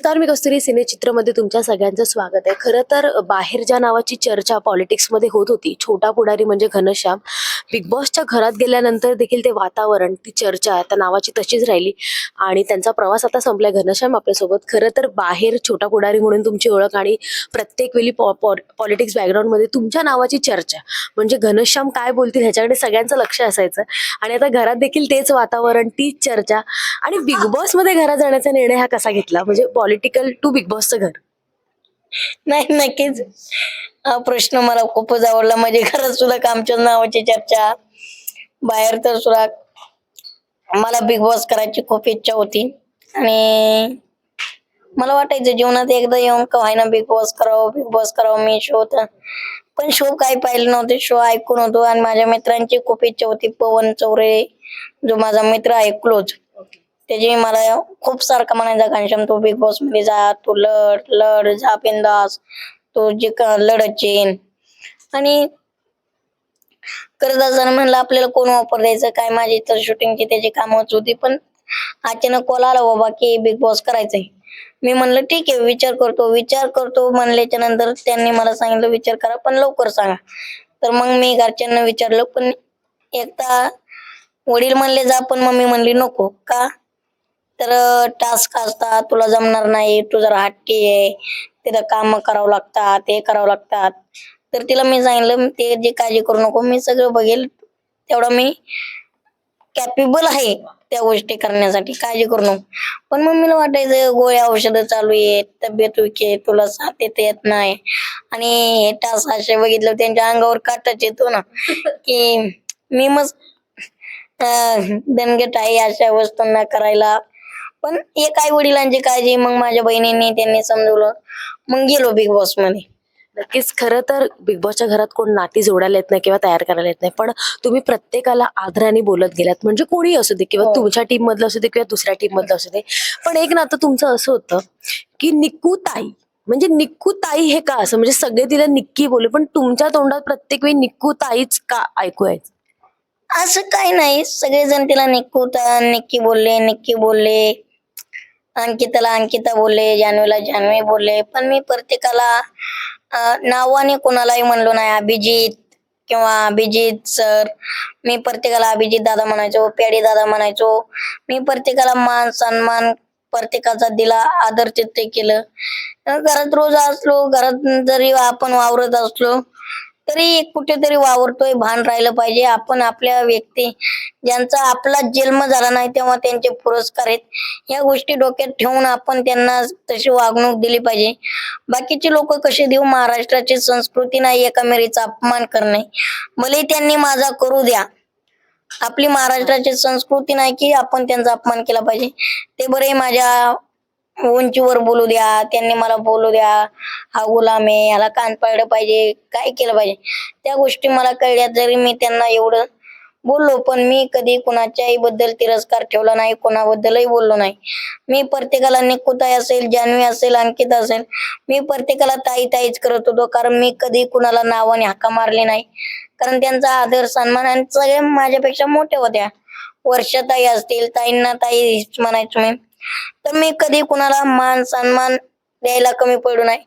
नमस्कार मी कस्तुरी सिनेचित्रमध्ये तुमच्या सगळ्यांचं स्वागत आहे. खरं तर बाहेर ज्या नावाची चर्चा पॉलिटिक्समध्ये होत होती छोटा पुढारी म्हणजे घनश्याम बिग बॉसच्या घरात गेल्यानंतर देखील ते वातावरण ती चर्चा त्या नावाची तशीच राहिली आणि त्यांचा प्रवास आता संपलाय. घनश्याम आपल्यासोबत. खरं तर बाहेर छोटा पुढारी म्हणून तुमची ओळख आणि प्रत्येक वेळी पॉलिटिक्स बॅकग्राऊंडमध्ये तुमच्या नावाची चर्चा. म्हणजे घनश्याम काय बोलतील ह्याच्याकडे सगळ्यांचं लक्ष असायचं आणि आता घरात देखील तेच वातावरण तीच चर्चा आणि बिग बॉसमध्ये घरात जाण्याचा निर्णय हा कसा घेतला? म्हणजे पॉलिटिकल टू बिग बॉसचं घर? नाही नक्कीच. हा प्रश्न मला खूपच आवडला. म्हणजे खरंच सुद्धा कामच्या नावाची चर्चा बाहेर तर सुद्धा मला बिग बॉस करायची खूप इच्छा होती. आणि मला वाटायचं जीवनात एकदा येऊन का ना बिग बॉस करावं बिग बॉस करावं मी शो तर. पण शो काही पाहिले नव्हते. शो ऐकून होतो. आणि माझ्या मित्रांची खूप इच्छा होती. पवन चौरे जो माझा मित्र आहे क्लोज त्याची मला खूप सारखा म्हणायचा घनश्याम तू बिग बॉसमध्ये जा तू लढ लढ जा बिंदास तू जे लढत येईन आणि करत असताना म्हणलं आपल्याला कोण वापर द्यायचं? काय माझी तर शूटिंगची त्याची कामच होती पण अचानक कॉल आला बाबा की बिग बॉस करायचंय. मी म्हणलं ठीक आहे विचार करतो. विचार करतो म्हणल्याच्या नंतर त्यांनी मला सांगितलं विचार करा पण लवकर सांगा. तर मग मी घरच्यांना विचारलं पण एकदा वडील म्हणले जा पण मम्मी म्हणली नको. का? तर टास्क असतात. तुला जमणार नाही. तू जरा हट्टी आहे. तिथं काम करावं लागतात. ते करावं लागतात. तर तिला मी सांगितलं ते जे काळजी करू नको. मी सगळं बघेल. तेवढं मी कॅपेबल आहे त्या गोष्टी करण्यासाठी. काळजी करू नको. पण मम्मीला वाटायचं गोळ्या औषधं चालू आहेत. तब्येत विक आहे. तुला साथ येत येत नाही. आणि हे टास्क असे बघितलं त्यांच्या अंगावर काटाच येतो ना. की मी मग दणगट आहे अशा वस्तूंना करायला पण एक आई वडिलांची काळजी मग माझ्या बहिणींनी त्यांनी समजवलं. मग गेलो बिग बॉसमध्ये. नक्कीच खरं तर बिग बॉसच्या घरात कोण नाती जोडायला येत नाही किंवा तयार करायला येत नाही. पण तुम्ही प्रत्येकाला आदराने बोलत गेलात. म्हणजे कोणी असू दे किंवा हो. तुमच्या टीम मधलं असू दे किंवा दुसऱ्या टीम मधलं असू दे. पण एक नातं तुमचं असं होतं की निक्कू ताई. म्हणजे निक्कू ताई हे का असं? म्हणजे सगळे तिला निक्की बोलले. पण तुमच्या तोंडात प्रत्येक वेळी निक्कू ताईच का ऐकू यायचं? असं काही नाही. सगळेजण तिला निक्कू ता- निक्की बोलले निक्की बोलले. अंकिताला अंकिता बोलले जान्हवीला जान्हवी बोलले. पण मी प्रत्येकाला नावाने कोणालाही म्हणलो नाही अभिजित किंवा अभिजित सर. मी प्रत्येकाला अभिजित दादा म्हणायचो पेडी दादा म्हणायचो. मी प्रत्येकाला मान सन्मान प्रत्येकाचा दिला आदर चित्ते केलं. घरात रोज असलो घरात जरी आपण वावरत असलो तरी कुठेतरी वावरतोय भान राहिलं पाहिजे. आपण आपल्या व्यक्ती ज्यांचा आपला जन्म झाला नाही तेव्हा त्यांचे पुरस्कार आहेत. या गोष्टी डोक्यात ठेवून आपण त्यांना तशी वागणूक दिली पाहिजे. बाकीचे लोक कसे देऊ? महाराष्ट्राची संस्कृती नाही एकामेरीचा अपमान करणे. भले त्यांनी माझा करू द्या. आपली महाराष्ट्राची संस्कृती नाही की आपण त्यांचा अपमान केला पाहिजे. ते बरे माझ्या उंचीवर बोलू द्या त्यांनी मला बोलू द्या. हा गुलाम आहे ह्याला कान पाळलं पाहिजे काय केलं पाहिजे? त्या गोष्टी मला कळल्या जरी मी त्यांना एवढं बोललो पण मी कधी कुणाच्याही बद्दल तिरस्कार ठेवला नाही कोणाबद्दलही बोललो नाही. मी प्रत्येकाला निकुताई असेल जान्हवी असेल अंकित असेल मी प्रत्येकाला ताई ताईच करत होतो कारण मी कधी कुणाला नावाने हाका मारले नाही. कारण त्यांचा आदर सन्मान आणि सगळे माझ्यापेक्षा मोठ्या होत्या. वर्षा ताई असतील ताईंना ताई म्हणायचो मी. तर मी कधी कुणाला मान सन्मान द्यायला कमी पडू नाही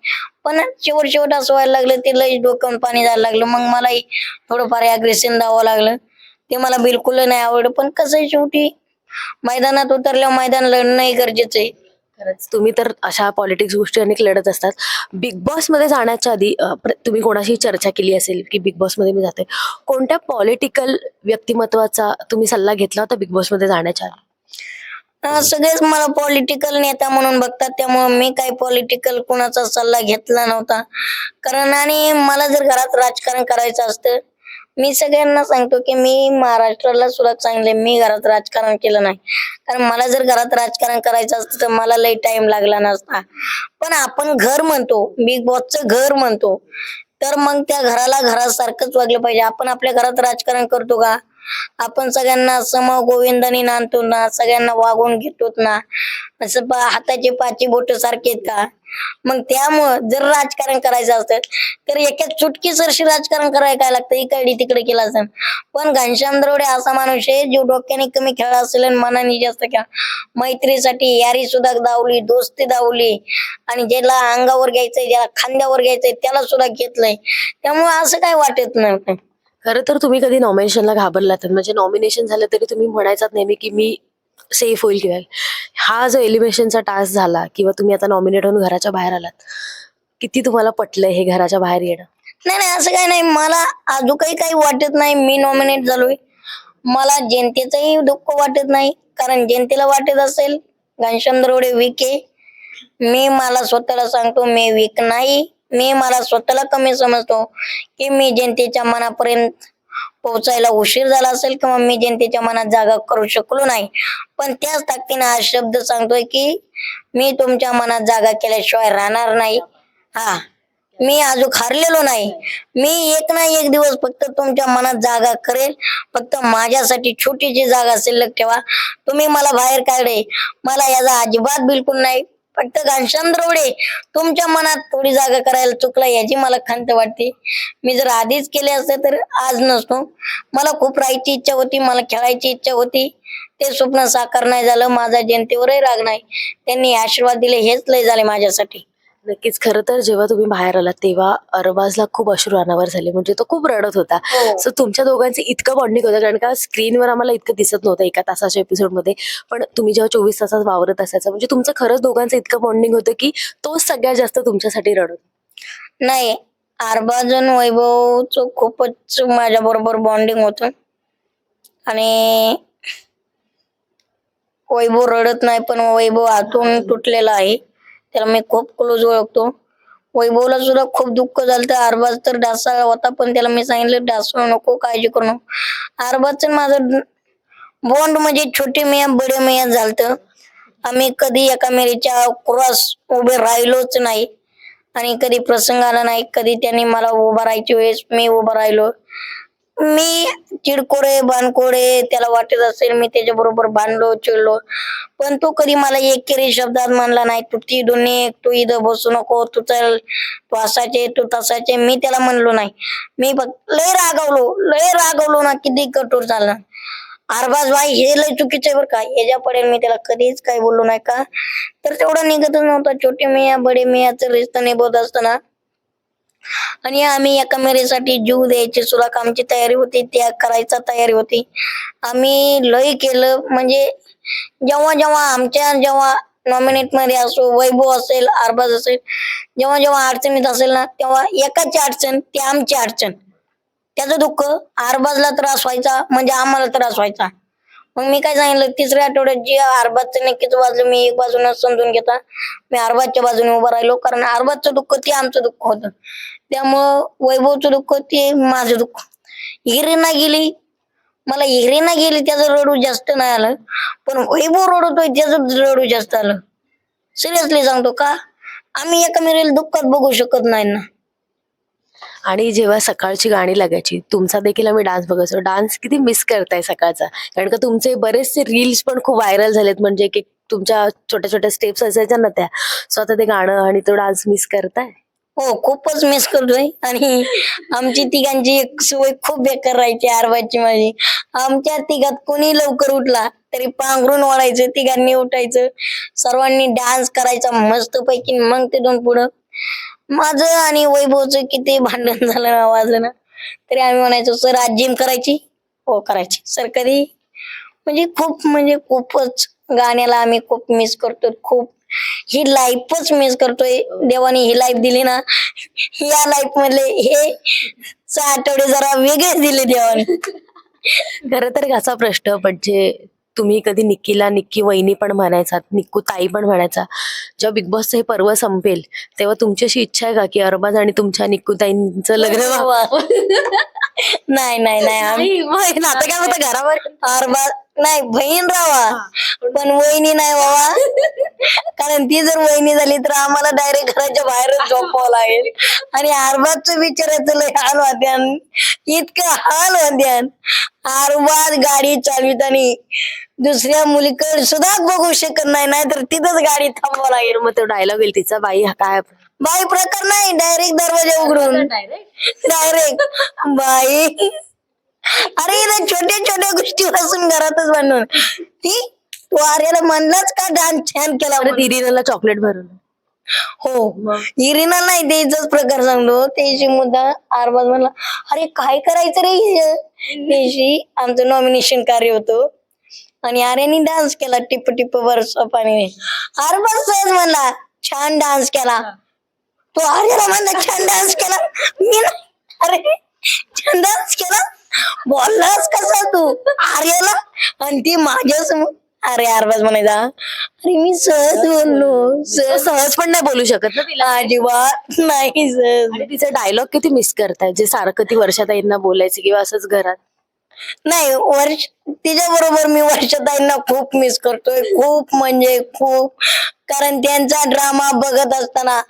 पण शेवट शेवट असं व्हायला लागलं ते लई डोक्यावर पाणी जायला लागलं. मग मलाही थोडंफार अग्रेशन द्यावं लागलं. ते मला बिलकुल नाही आवडलं. पण कसं शेवटी मैदानात उतरल्यावर मैदान लढणंही गरजेचं आहे. खरंच तुम्ही तर अशा पॉलिटिक्स गोष्टी अनेक लढत असतात. बिग बॉसमध्ये जाण्याच्या आधी तुम्ही कोणाशी चर्चा केली असेल की बिग बॉसमध्ये मी जाते कोणत्या पॉलिटिकल व्यक्तिमत्वाचा तुम्ही सल्ला घेतला होता बिग बॉसमध्ये जाण्याच्या आधी? सगळेच मला पॉलिटिकल नेता म्हणून बघतात त्यामुळे मी काही पॉलिटिकल कुणाचा सल्ला घेतला नव्हता. कारण आणि मला जर घरात राजकारण करायचं असतं मी सगळ्यांना सांगतो की मी महाराष्ट्राला सुद्धा सांगले मी घरात राजकारण केलं नाही. कारण मला जर घरात राजकारण करायचं असतं तर मला लई टाइम लागला नसता. पण आपण घर म्हणतो बिग बॉसचं घर म्हणतो तर मग त्या घराला घरासारखंच वागलं पाहिजे. आपण आपल्या घरात राजकारण करतो का? आपण सगळ्यांना सम गोविंदाने नांदतो ना सगळ्यांना वागून घेतो ना. असं पा हाताचे पाची बोट सारखे आहेत का? मग त्यामुळं जर राजकारण करायचं असतं तर एका चुटकी सरशी राजकारण करायला काय लागतं? इकडे तिकडे केलं असेल पण घनश्याम द्रवडे असा माणूस आहे जो डोक्याने कमी खेळला असेल आणि मनाने जास्त खेळ मैत्रीसाठी यारी सुद्धा दावली दोस्ती दावली. आणि ज्याला अंगावर घ्यायचंय ज्याला खांद्यावर घ्यायचंय त्याला सुद्धा घेतलंय. त्यामुळे असं काय वाटत नाही खरं तर तुम्ही कधी नॉमिनेशनला घाबरलात? म्हणजे नॉमिनेशन झालं तरी तुम्ही म्हणायचात नेहमी की मी सेफ होईल किंवा हा जो एलिमिनेशनचा टास्क झाला किंवा तुम्ही आता नॉमिनेट होऊन घराच्या बाहेर आलात किती तुम्हाला पटलंय हे घराच्या बाहेर येणं? नाही नाही असं काही नाही. मला अजून काही काही वाटत नाही मी नॉमिनेट झालोय. मला जनतेचंही दुःख वाटत नाही. कारण जनतेला वाटत असेल घनश्याम दरोडे विके मी मला स्वतःला सांगतो मी वीक नाही. मी मला स्वतःला कमी समजतो की मी जनतेच्या मनापर्यंत पोहोचायला उशीर झाला असेल किंवा मी जनतेच्या मनात जागा करू शकलो नाही. पण त्याच ताकदीने हा शब्द सांगतोय की मी तुमच्या मनात जागा केल्याशिवाय राहणार नाही. हा मी अजून हारलेलो नाही. मी एक ना एक दिवस फक्त तुमच्या मनात जागा करेल. फक्त माझ्यासाठी छोटीशी जागा शिल्लक ठेवा. तुम्ही मला बाहेर काढे. मला याचा अजिबात बिलकुल नाही. फक्त घनश्याम द्रवडे तुमच्या मनात थोडी जागा करायला चुकला याची मला खंत वाटते. मी जर आधीच केले असते तर आज नसतो. मला खूप राहायची इच्छा होती मला खेळायची इच्छा होती. ते स्वप्न साकार नाही झालं माझा जनतेवरही राग नाही. त्यांनी आशीर्वाद दिले हेच लय झाले माझ्यासाठी. नक्कीच. खरं तर जेव्हा तुम्ही बाहेर आलात तेव्हा अरबाजला खूप अश्रू अनावर झाले. म्हणजे तो खूप रडत होता. हो. सो तुमच्या दोघांचे इतकं बॉन्डिंग होतं कारण का स्क्रीनवर आम्हाला इतकं दिसत नव्हतं एका तासाच्या एपिसोडमध्ये पण तुम्ही जेव्हा चोवीस तासात वावरत असायचं म्हणजे तुमचं खरंच दोघांचं इतकं बॉन्डिंग होतं की तोच सगळ्यात जास्त तुमच्यासाठी रडत. नाही. अर्बाजन वैभवचं खूपच माझ्या बरोबर बॉन्डिंग होत. आणि वैभव रडत नाही पण वैभव आतून तुटलेला आहे. त्याला मी खूप क्लोज ओळखतो. वैभवला सुद्धा खूप दुःख झालं तर अरबाज तर डासा होता पण त्याला मी सांगितलं डासू नको काळजी करू नको. अरबाजचं माझं बॉन्ड म्हणजे छोटे मिया बडे मिया झालतं. आम्ही कधी एका मेरीच्या क्रॉस उभे राहिलोच नाही. आणि कधी प्रसंग आला नाही कधी त्यांनी मला उभा राहायची वेळेस मी उभा राहिलो. मी चिडकोरे आहे त्याला वाटत असेल मी त्याच्या बरोबर बांधलो चिडलो. पण तो कधी मला एक केरी शब्दात म्हणला नाही तू ती दोन्ही तू इथं बसू नको तू चल तू असाचे तू तसाचे मी त्याला म्हणलो नाही. मी फक्त लय रागवलो लय रागवलो ना किती कठोर झाला. अरबाज भाई हे लय चुकीचं आहे बरं का. याच्या पडेल मी त्याला कधीच काही बोललो नाही का? तर तेवढं निघतच नव्हतं. छोटे मिया बडे मियाचं रिश्ता निभवत असताना आणि आम्ही एका मेरेसाठी जीव द्यायची सुद्धा आमची तयारी होती त्या करायचा तयारी होती. आम्ही लय केलं म्हणजे जेव्हा जेव्हा आमच्या जेव्हा नॉमिनेटमध्ये असो वैभव असेल अरबाज असेल जेव्हा जेव्हा अडचणीत असेल ना तेव्हा एकाची अडचण ती आमची अडचण. त्याचं दुःख अरबाजला त्रास व्हायचा म्हणजे आम्हाला त्रास व्हायचा. मग मी काय सांगितलं तिसऱ्या आठवड्यात जी अरबाजचं नक्कीच वाजलं मी एक बाजूने समजून घेता. मी अरबाजच्या बाजूने उभा राहिलो कारण अरबाजचं दुःख ते आमचं दुःख होतं. त्यामुळं वैभवचं दुःख ते माझं दुःख. हिरीना गेली मला हिरीना गेली त्याचं रडू जास्त नाही आलं. पण वैभव रडतोय त्याचं रडू जास्त आलं. सिरियसली सांगतो का? आम्ही एकमेकाला दुःखात बघू शकत नाही ना. आणि जेव्हा सकाळची गाणी लागायची तुमचा देखील आम्ही डान्स बघायचो डान्स किती मिस करताय सकाळचा. कारण का तुमचे बरेचसे रील्स पण खूप व्हायरल झालेत. म्हणजे की तुमच्या छोट्या छोट्या स्टेप्स असायच्या ना त्या. सो आता ते गाणं आणि तो डान्स मिस करताय? हो खूपच मिस करतोय. आणि आमची तिघांची एक सवय खूप बेकार राहायची आरबाची माझी. आमच्या तिघात कोणी लवकर उठला तरी पांघरून वाढायचं तिघांनी उठायचं. सर्वांनी डान्स करायचा मस्त पैकी मग ते दोन पुढं. माझं आणि वैभवचं किती भांडण झालं ना वाजलं ना. तरी आम्ही म्हणायचो सर आज जिम करायची? हो करायची. सर कधी? म्हणजे खूप म्हणजे खूपच गाण्याला आम्ही खूप मिस करतो खूप ही लाईफच मिस करतोय. देवाने ही लाईफ दिली ना या लाईफ मधले हे आठवडे जरा वेगळेच दिले देवाने. खरं तर असा प्रश्न म्हणजे तुम्ही कधी निक्कीला निक्की वहिनी पण म्हणायचा निक्कू ताई पण म्हणायचा जेव्हा बिग बॉसचं हे पर्व संपेल तेव्हा तुमची अशी इच्छा आहे का की अरबाज आणि तुमच्या निक्कू ताईंचं लग्न व्हावं नाही नाही नाही. आम्ही नातं काय होतं घरावर? आरबा नाही बहीण राहावा. पण वहिनी नाही बाबा कारण ती जर वहिनी झाली तर आम्हाला डायरेक्ट घराच्या बाहेरच झोपावं लागेल. आणि आरबाजचं विचारायचं लय हाल होत्यान. इतकं हाल होत्यान. आरबाज गाडी चालविताना दुसऱ्या मुलीकडे सुद्धा बघू शकत नाही नाहीतर तिथंच गाडी थांबवावं लागेल. मग तो डायलॉग येईल तिचा बाई हा काय बाई प्रकार नाही. डायरेक्ट दरवाजा उघडून. डायरेक्ट बाई. अरे इथं छोट्या छोट्या गोष्टी पासून घरातच बनवून ती तू आर्याला म्हणलाच का डान्स छान केला परत म्हणून. इरिनाला चॉकलेट भरून. हो. इरिना नाही त्याचाच प्रकार सांगतो. त्याची मुद्दा आरबाज म्हणला अरे काय करायचं रे हिचं?" त्याशी आमचं नॉमिनेशन कार्य होतं. आणि आर्याने डान्स केला टिप टिप बरसा पाणी. आरबाज सहज म्हणला छान डान्स केला. तो आर्याला म्हणला छान डान्स केला. मी नाही. अरे छान डान्स केला. बोललास कसा तू? आर्याला? आणि ती माझ्यासमोर अरे आरबाज म्हणायचा अरे मी सहज बोललो. सहज. सहज पण नाही बोलू शकत ना तिला. अजिबात नाही सहज. आणि तिचे डायलॉग किती मिस करताय जे सारखं ती वर्षाताईंना बोलायचे किंवा असंच घरात. नाही वर्ष तिच्या बरोबर मी वर्षताईंना खूप मिस करतोय खूप म्हणजे खूप. कारण त्यांचा ड्रामा बघत असताना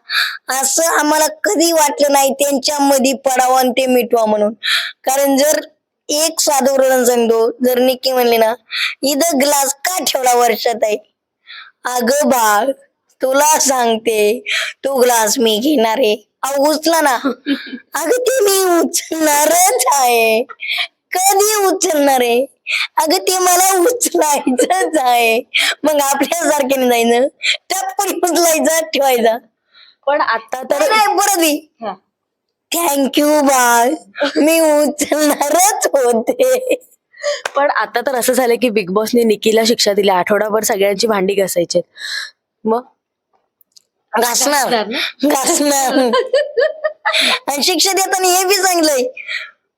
असं आम्हाला कधी वाटलं नाही त्यांच्या मध्ये पडावं आणि ते मिटवा म्हणून. कारण जर एक साधं उदाहरण सांगतो जर निक्की म्हणली ना इथं ग्लास का ठेवला वर्षात आहे? अगं बाळ तुला सांगते तो ग्लास मी घेणार आहे. अहो उचला ना. अगं ते मी उचलणारच आहे. कधी उचलणार आहे? अगं ते मला उचलायचंच आहे. मग आपल्यासारख्याने जायचं? टपकन उचलायचा ठेवायचा. पण आता तर नाही. थँक्यू बाळ. मी उचलणारच होते. पण आता तर असं झालं की बिग बॉसने निकीला शिक्षा दिली. आठवडाभर सगळ्यांची भांडी घासायची. मग? घासणार. घासणार आणि शिक्षा देताना हे बी चांगलंय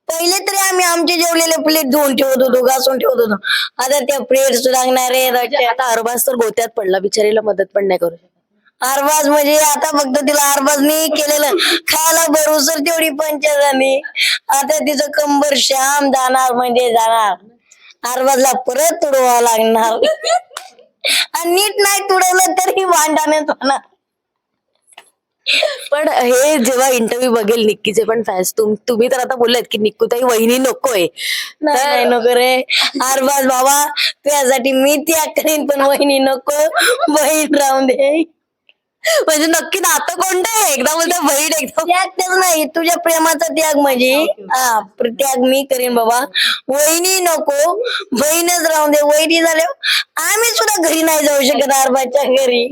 पहिले तरी आम्ही आमचे जेवलेले प्लेट धुवून ठेवत होतो घासून ठेवत होतो. आता त्या प्लेट सुधागणारे म्हणजे आता अरबाज तर गोत्यात पडला. बिचारीला मदत पण नाही करू शकत. आरबाज म्हणजे आता फक्त तिला आरबाजनी केलेलं. खायला भरूसर तेवढी पंचायत झाली आता तिचं कंबर श्याम जाणार म्हणजे जाणार. आरबाजला परत तुडवावं लागणार. आणि नीट नाही तुडवलं तरी भांडणच होणार. पण हे जेव्हा इंटरव्ह्यू बघेल निक्कीचे पण फॅन्स तुम्ही तर आता बोललात की निक्कूताई वहिनी नकोय. नाही नको रे. आरबाज बाबा तुझ्यासाठी मी त्याग करीन पण वहिनी नको. बहीण राहून दे. म्हणजे नक्की नातं कोणतं आहे? एकदा बोलतो बहीण एकदा त्याग त्याच नाही तुझ्या प्रेमाचा त्याग म्हणजे हा त्याग मी करीन बाबा. वहिनी नको बहीणच राहून दे. वहिनी झाल्यावर आम्ही सुद्धा घरी नाही जाऊ शकत आरबाच्या घरी.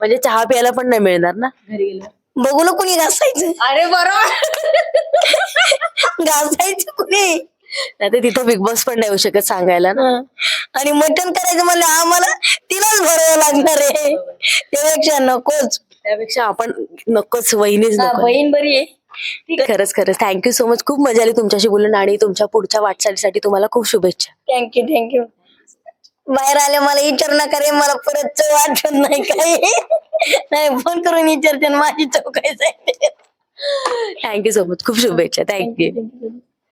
म्हणजे चहा प्यायला पण नाही मिळणार ना? घरी गेलं. बघू ना कुणी घासायचं. अरे बरोबर. घासायचं कुणी? नाही तर तिथं बिग बॉस पण नाही येऊ शकत सांगायला ना. आणि मटण करायचं म्हणलं आम्हाला तिलाच भरावं लागणार आहे. त्यापेक्षा नकोच. त्यापेक्षा आपण नकोच वहिनीच हा, नको. बहीण बरी आहे. खरंच खरंच. थँक्यू सो मच खूप मजा आली तुमच्याशी बोलून आणि तुमच्या पुढच्या वाटचालीसाठी तुम्हाला खूप शुभेच्छा. थँक्यू थँक्यू बाहेर आले मला विचार नका रे. मला परत चव आठवत नाही काही. नाही फोन करून विचारते आणि माझी चौकायचं थँक्यू सो मच खूप शुभेच्छा. Thank you thank you